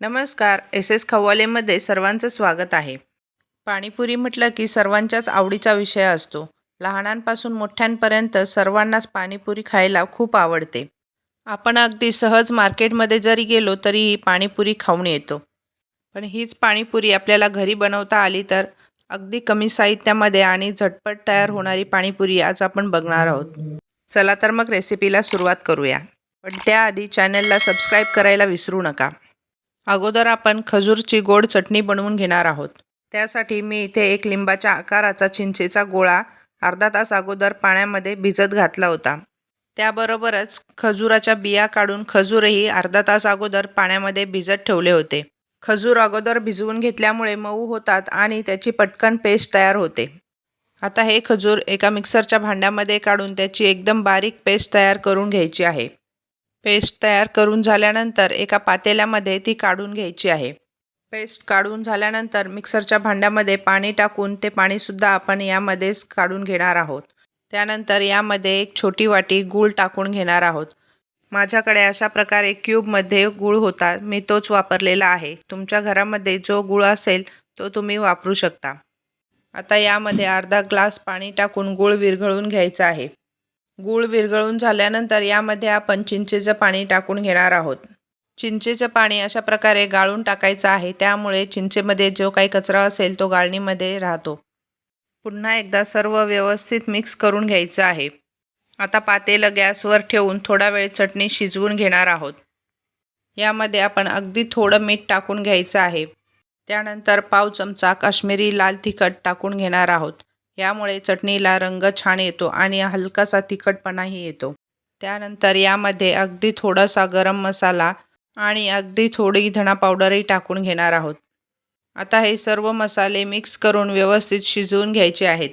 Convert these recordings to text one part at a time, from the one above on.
नमस्कार S S खव्वालेमध्ये सर्वांचं स्वागत आहे. पाणीपुरी म्हटलं की सर्वांच्याच आवडीचा विषय असतो. लहानांपासून मोठ्यांपर्यंत सर्वांनाच पाणीपुरी खायला खूप आवडते. आपण अगदी सहज मार्केटमध्ये जरी गेलो तरीही पाणीपुरी खाऊन येतो. पण हीच पाणीपुरी आपल्याला घरी बनवता आली तर अगदी कमी साहित्यामध्ये आणि झटपट तयार होणारी पाणीपुरी आज आपण बघणार आहोत. चला तर मग रेसिपीला सुरुवात करूया. पण त्याआधी चॅनलला सबस्क्राईब करायला विसरू नका. अगोदर आपण खजूरची गोड चटणी बनवून घेणार आहोत. त्यासाठी मी इथे एक लिंबाच्या आकाराचा चिंचेचा गोळा अर्धा तास अगोदर पाण्यामध्ये भिजत घातला होता. त्याबरोबरच खजुराच्या बिया काढून खजूरही अर्धा तास अगोदर पाण्यामध्ये भिजत ठेवले होते. खजूर अगोदर भिजवून घेतल्यामुळे मऊ होतात आणि त्याची पटकन पेस्ट तयार होते. आता हे खजूर एका मिक्सरच्या भांड्यामध्ये काढून त्याची एकदम बारीक पेस्ट तयार करून घ्यायची आहे. पेस्ट तयार करून झाल्यानंतर एका पातेल्यामध्ये ती काढून घ्यायची आहे. पेस्ट काढून झाल्यानंतर मिक्सरच्या भांड्यामध्ये पाणी टाकून ते पाणीसुद्धा आपण यामध्येच काढून घेणार आहोत. त्यानंतर यामध्ये एक छोटी वाटी गूळ टाकून घेणार आहोत. माझ्याकडे अशा प्रकारे क्यूबमध्ये गूळ होता मी तोच वापरलेला आहे. तुमच्या घरामध्ये जो गूळ असेल तो तुम्ही वापरू शकता. आता यामध्ये अर्धा ग्लास पाणी टाकून गूळ विरघळून घ्यायचा आहे. गूळ विरघळून झाल्यानंतर यामध्ये आपण चिंचेचं पाणी टाकून घेणार आहोत. चिंचेचं पाणी अशा प्रकारे गाळून टाकायचं आहे त्यामुळे चिंचेमध्ये जो काही कचरा असेल तो गाळणीमध्ये राहतो. पुन्हा एकदा सर्व व्यवस्थित मिक्स करून घ्यायचं आहे. आता पातेलं गॅसवर ठेवून थोडा वेळ चटणी शिजवून घेणार आहोत. यामध्ये आपण अगदी थोडं मीठ टाकून घ्यायचं आहे. त्यानंतर पाव चमचा काश्मीरी लाल तिखट टाकून घेणार आहोत. यामुळे चटणीला रंग छान येतो आणि हलकासा तिखटपणाही येतो. त्यानंतर यामध्ये अगदी थोडासा गरम मसाला आणि अगदी थोडी धणा पावडरही टाकून घेणार आहोत. आता हे सर्व मसाले मिक्स करून व्यवस्थित शिजवून घ्यायचे आहेत.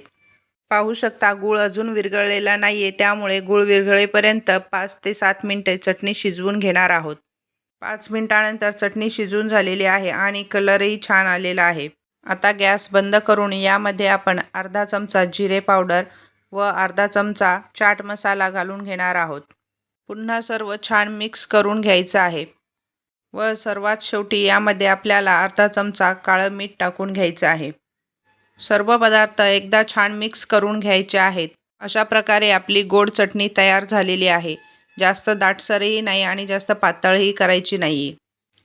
पाहू शकता गूळ अजून विरघळलेला नाही आहे त्यामुळे गूळ विरघळेपर्यंत पाच ते सात मिनटे चटणी शिजवून घेणार आहोत. पाच मिनटानंतर चटणी शिजून झालेली आहे आणि कलरही छान आलेला आहे. आता गॅस बंद करून यामध्ये आपण अर्धा चमचा जिरे पावडर व अर्धा चमचा चाट मसाला घालून घेणार आहोत. पुन्हा सर्व छान मिक्स करून घ्यायचं आहे. व सर्वात शेवटी यामध्ये आपल्याला अर्धा चमचा काळं मीठ टाकून घ्यायचं आहे. सर्व पदार्थ एकदा छान मिक्स करून घ्यायचे आहेत. अशा प्रकारे आपली गोड चटणी तयार झालेली आहे. जास्त दाटसरही नाही आणि जास्त पातळही करायची नाही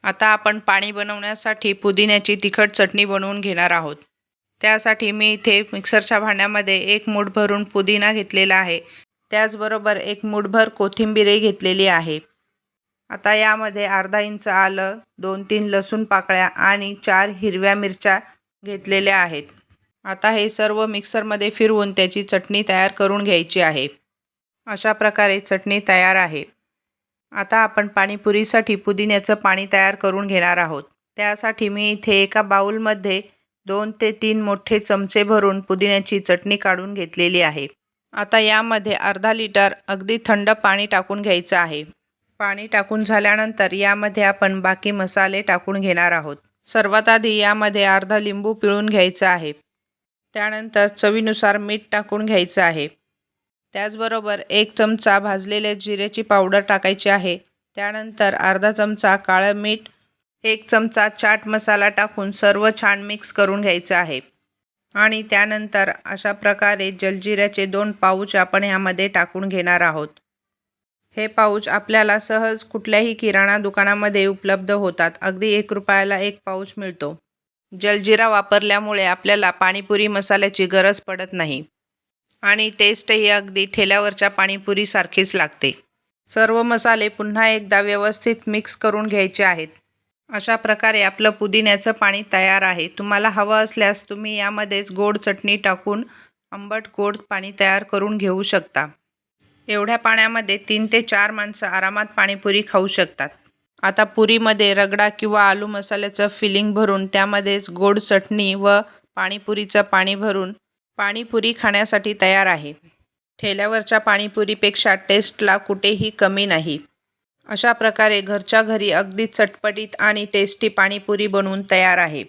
आता आपण पाणी बनवण्यासाठी पुदिन्याची तिखट चटणी बनवून घेणार आहोत. त्यासाठी मी इथे मिक्सरच्या भांड्यामध्ये एक मूठ भरून पुदिना घेतलेला आहे. त्याचबरोबर एक मूठभर कोथिंबीरही घेतलेली आहे. आता यामध्ये अर्धा इंच आलं दोन तीन लसूण पाकळ्या आणि चार हिरव्या मिरच्या घेतलेल्या आहेत. आता हे सर्व मिक्सरमध्ये फिरवून त्याची चटणी तयार करून घ्यायची आहे. अशा प्रकारे चटणी तयार आहे. आता आपण पाणीपुरीसाठी पुदिन्याचं पाणी तयार करून घेणार आहोत. त्यासाठी मी इथे एका बाऊलमध्ये दोन ते तीन मोठे चमचे भरून पुदिन्याची चटणी काढून घेतलेली आहे. आता यामध्ये अर्धा लिटर अगदी थंड पाणी टाकून घ्यायचं आहे. पाणी टाकून झाल्यानंतर यामध्ये आपण बाकी मसाले टाकून घेणार आहोत. सर्वात आधी यामध्ये अर्धा लिंबू पिळून घ्यायचं आहे. त्यानंतर चवीनुसार मीठ टाकून घ्यायचं आहे. त्याचबरोबर एक चमचा भाजलेल्या जिऱ्याची पावडर टाकायची आहे. त्यानंतर अर्धा चमचा काळं मीठ एक चमचा चाट मसाला टाकून सर्व छान मिक्स करून घ्यायचं आहे. आणि त्यानंतर अशा प्रकारे जलजिऱ्याचे दोन पाऊच आपण यामध्ये टाकून घेणार आहोत. हे पाऊच आपल्याला सहज कुठल्याही किराणा दुकानामध्ये उपलब्ध होतात. अगदी एक रुपयाला एक पाऊच मिळतो. जलजिरा वापरल्यामुळे आपल्याला पाणीपुरी मसाल्याची गरज पडत नाही. आणि टेस्टही अगदी ठेल्यावरच्या पाणीपुरीसारखीच लागते. सर्व मसाले पुन्हा एकदा व्यवस्थित मिक्स करून घ्यायचे आहेत. अशा प्रकारे आपलं पुदिन्याचं पाणी तयार आहे. तुम्हाला हवं असल्यास तुम्ही यामध्येच गोड चटणी टाकून आंबट गोड पाणी तयार करून घेऊ शकता. एवढ्या पाण्यामध्ये तीन ते चार माणसं आरामात पाणीपुरी खाऊ शकतात. आता पुरीमध्ये रगडा किंवा आलू मसाल्याचं फिलिंग भरून त्यामध्येच गोड चटणी व पाणीपुरीचं पाणी भरून पाणीपुरी खाण्यासाठी तयार आहे. ठेल्यावरच्या पाणीपुरीपेक्षा टेस्टला कुठेही कमी नाही. अशा प्रकारे घरच्या घरी अगदी चटपटीत आणि टेस्टी पाणीपुरी बनवून तयार आहे.